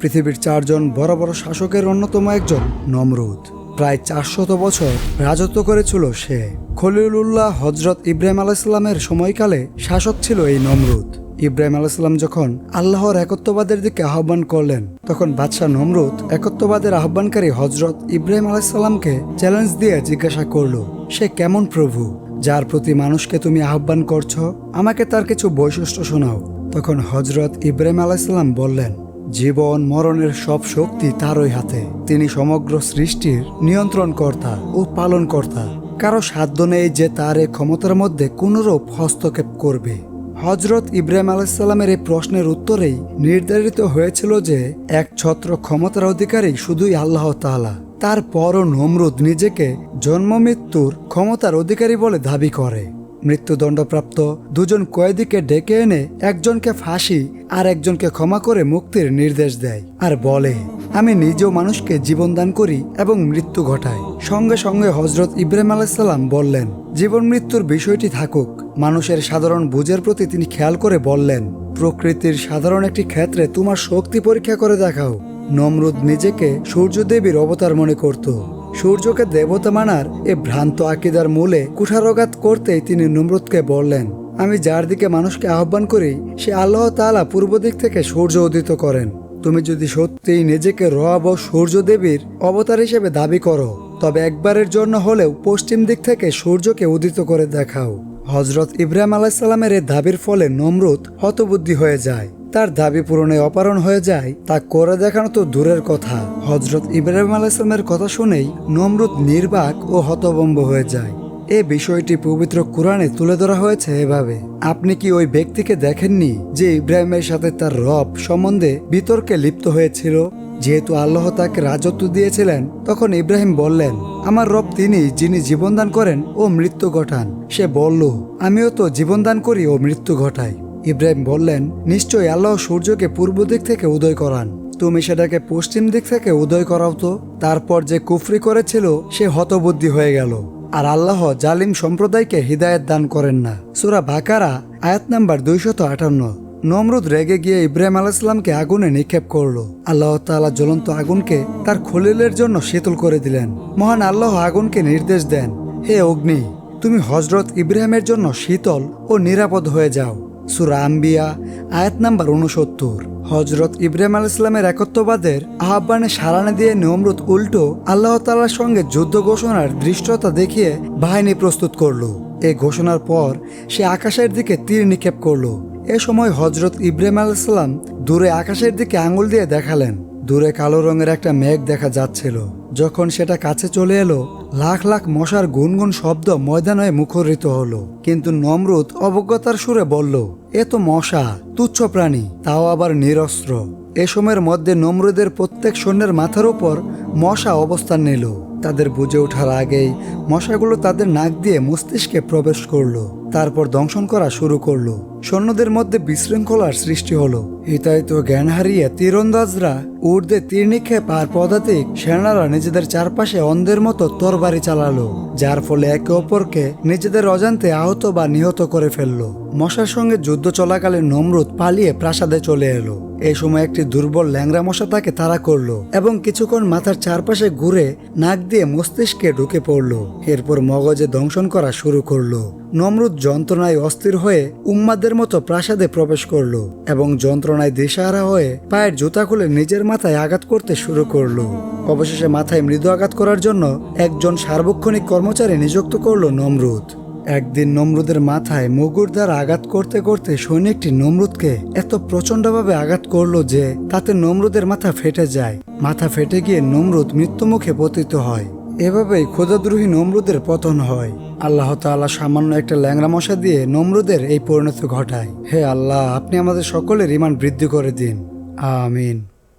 পৃথিবীর চারজন বড় বড় শাসকের অন্যতম একজন নমরুদ। প্রায় চারশত বছর রাজত্ব করেছিল সে। খলিলুল্লাহ হজরত ইব্রাহিম আলাইসাল্লামের সময়কালে শাসক ছিল এই নমরুদ। ইব্রাহিম আলাইসাল্লাম যখন আল্লাহর একত্ববাদের দিকে আহ্বান করলেন, তখন বাদশাহ নমরুদ একত্ববাদের আহ্বানকারী হজরত ইব্রাহিম আলাইসাল্লামকে চ্যালেঞ্জ দিয়ে জিজ্ঞাসা করল, সে কেমন প্রভু? যার প্রতি মানুষকে তুমি আহ্বান করছ? আমাকে তার কিছু বৈশিষ্ট্য শোনাও। তখন হজরত ইব্রাহিম আলাইসাল্লাম বললেন জীবন, মরণের সব শক্তি তারই হাতে। তিনি সমগ্র সৃষ্টির নিয়ন্ত্রণকর্তা ও পালনকর্তা। কারও সাধ্য নেই যে তার এই ক্ষমতার মধ্যে কোনরূপ হস্তক্ষেপ করবে। হজরত ইব্রাহিম আলাইসাল্লামের এই প্রশ্নের উত্তরেই নির্ধারিত হয়েছিল যে এক ছত্র ক্ষমতার অধিকারী শুধুই আল্লাহ তাআলা। তারপরও নমরুদ নিজেকে জন্ম মৃত্যুর ক্ষমতার অধিকারী বলে দাবি করে। মৃত্যুদণ্ডপ্রাপ্ত দুজন কয়েদিকে ডেকে এনে একজনকে ফাঁসি আর একজনকে ক্ষমা করে মুক্তির নির্দেশ দেয় আর বলে, আমি নিজেও মানুষকে জীবন দান করি এবং মৃত্যু ঘটাই। সঙ্গে সঙ্গে হজরত ইব্রাহিম আলাইসাল্লাম বললেন, জীবন মৃত্যুর বিষয়টি থাকুক। মানুষের সাধারণ বুঝের প্রতি তিনি খেয়াল করে বললেন, প্রকৃতির সাধারণ একটি ক্ষেত্রে তোমার শক্তি পরীক্ষা করে দেখাও। নমরুদ নিজেকে সূর্যদেবীর অবতার মনে করত। সূর্যকে দেবতা মানার এ ভ্রান্ত আকিদার মূলে কুঠারঘাত করতেই তিনি নমরুদকে বললেন, আমি যার দিকে মানুষকে আহ্বান করি, সে আল্লাহ তাআলা পূর্ব দিক থেকে সূর্য উদিত করেন। তুমি যদি সত্যিই নিজেকে রব ও সূর্য দেবীর অবতার হিসেবে দাবি করো, তবে একবারের জন্য হলেও পশ্চিম দিক থেকে সূর্যকে উদিত করে দেখাও। হজরত ইব্রাহিম আলাইসাল্লামের এই দাবির ফলে নমরুদ হতবুদ্ধি হয়ে যায়। তার দাবি পূরণে অপারণ হয়ে যায়, তা করে দেখানো তো দূরের কথা। হজরত ইব্রাহিম আলাইসলামের কথা শুনেই নমরুদ নির্বাক ও হতবম্ব হয়ে যায়। এ বিষয়টি পবিত্র কোরআনে তুলে ধরা হয়েছে এভাবে, আপনি কি ওই ব্যক্তিকে দেখেননি যে ইব্রাহিমের সাথে তার রব সম্বন্ধে বিতর্কে লিপ্ত হয়েছিল? যেহেতু আল্লাহ তাকে রাজত্ব দিয়েছিলেন, তখন ইব্রাহিম বললেন, আমার রব তিনি যিনি জীবনদান করেন ও মৃত্যু ঘটান। সে বলল, আমিও তো জীবনদান করি ও মৃত্যু ঘটাই। ইব্রাহিম বললেন, নিশ্চয়ই আল্লাহ সূর্যকে পূর্ব দিক থেকে উদয় করান। তুমি সেটাকে পশ্চিম দিক থেকে উদয় করাও তো। তারপর যে কুফরি করেছিল, সে হতবুদ্ধি হয়ে গেল। আর আল্লাহ জালিম সম্প্রদায়কে হৃদায়ত দান করেন না। সুরা বাকারা, আয়াত নাম্বার দুইশত আটান্ন। নমরুদ রেগে গিয়ে ইব্রাহিম আলাইসলামকে আগুনে নিক্ষেপ করল। আল্লাহ তাআলা জ্বলন্ত আগুনকে তার খলিলের জন্য শীতল করে দিলেন। মহান আল্লাহ আগুনকে নির্দেশ দেন, হে অগ্নি, তুমি হজরত ইব্রাহিমের জন্য শীতল ও নিরাপদ হয়ে যাও। সুরা আম্বিয়া, আয়াত নাম্বার উনসত্তর হজরত ইব্রাহিম আল ইসলামের একত্ববাদের আহ্বানে সারানে দিয়ে নমরুদ উল্টো আল্লাহ তালার সঙ্গে যুদ্ধ ঘোষণার দৃষ্টতা দেখিয়ে বাহিনী প্রস্তুত করল। এই ঘোষণার পর সে আকাশের দিকে তীর নিক্ষেপ করল। এ সময় হজরত ইব্রাহিম আল ইসলাম দূরে আকাশের দিকে আঙুল দিয়ে দেখালেন। দূরে কালো রঙের একটা মেঘ দেখা যাচ্ছিল। যখন সেটা কাছে চলে এলো লাখ লাখ মশার গুনগুন শব্দ ময়দানে মুখরিত হলো। কিন্তু নমরুদ অবজ্ঞতার সুরে বলল, এ তো মশা, তুচ্ছ প্রাণী, তাও আবার নিরস্ত্র। এ সময়ের মধ্যে নমরুদের প্রত্যেক সৈন্যের মাথার উপর মশা অবস্থান নিল। তাদের বুঝে ওঠার আগেই মশাগুলো তাদের নাক দিয়ে মস্তিষ্কে প্রবেশ করল। তারপর দংশন করা শুরু করল। সৈন্যদের মধ্যে বিশৃঙ্খলার সৃষ্টি হলো। হিতায়িত জ্ঞান হারিয়ে তীরন্দাজরা ঊর্ধ্বে তীর নিক্ষেপ আর পদাতিক সেনারা নিজেদের চারপাশে অন্ধের মতো তরবারি চালালো, যার ফলে একে অপরকে নিজেদের অজান্তে আহত বা নিহত করে ফেলল। মশার সঙ্গে যুদ্ধ চলাকালে নমরুদ পালিয়ে প্রাসাদে চলে এলো। এই সময় একটি দুর্বল ল্যাংরা মশা তাকে তাড়া করল এবং কিছুক্ষণ মাথার চারপাশে ঘুরে নাক দিয়ে মস্তিষ্কে ঢুকে পড়ল। এরপর মগজে দংশন করা শুরু করল। নমরুদ যন্ত্রণায় অস্থির হয়ে উম্মাদের মতো প্রাসাদে প্রবেশ করল এবং যন্ত্রণায় দিশাহারা হয়ে পায়ের জুতা খুলে নিজের মাথায় আঘাত করতে শুরু করল। অবশেষে মাথায় মৃদু আঘাত করার জন্য একজন সার্বক্ষণিক কর্মচারী নিযুক্ত করল নমরুদ। একদিন নমরুদের মাথায় মুগুর দ্বারা আঘাত করতে করতে সৈনিকটি নমরুদকে এত প্রচণ্ডভাবে আঘাত করল যে তাতে নমরুদের মাথা ফেটে যায়। মাথা ফেটে গিয়ে নমরুদ মৃত্যুমুখে পতিত হয়। এভাবেই খোদাদ্রোহী নমরুদের পতন হয়। আল্লাহ তালা সামান্য একটা ল্যাংরা মশা দিয়ে নমরুদের এই পরিণতি ঘটায়। হে আল্লাহ, আপনি আমাদের সকলের ইমান বৃদ্ধি করে দিন। আমিন।